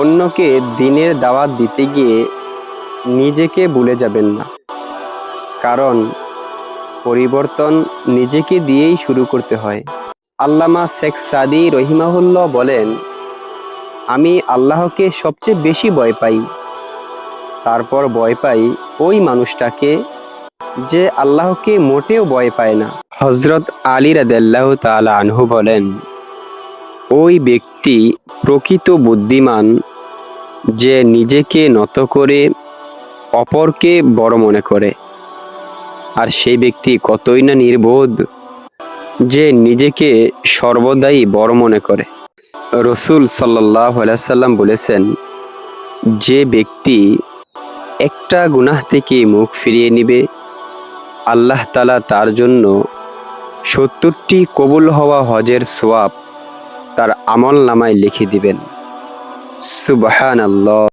অন্যকে দিনের দাওয়াত দিতে গিয়ে নিজেকে ভুলে যাবেন না। কারণ পরিবর্তন নিজেকে দিয়েই শুরু করতে হয়। আল্লামা শেখ সাদি রহিমাহুল্লাহ বলেন, আমি আল্লাহকে সবচেয়ে বেশি ভয় পাই। তারপর ভয় পাই ওই মানুষটাকে যে আল্লাহকে মোটেও ভয় পায় না। হজরত আলী রাদেল্লাহ তালা আনহু বলেন ওই ব্যক্তি প্রকৃত বুদ্ধিমান যে নিজেকে নত করে অপরকে বড় মনে করে। আর সেই ব্যক্তি কতই না নির্বোধ যে নিজেকে সর্বদাই বড় মনে করে। রসুল সাল্লাহ সাল্লাম বলেছেন, যে ব্যক্তি একটা গুনাহ থেকে মুখ ফিরিয়ে নিবে, আল্লাহ তালা তার জন্য সত্তরটি কবুল হওয়া হজের সোয়াব তার আমল নামায় লিখে দিবেন। সুবাহান আল্লাহ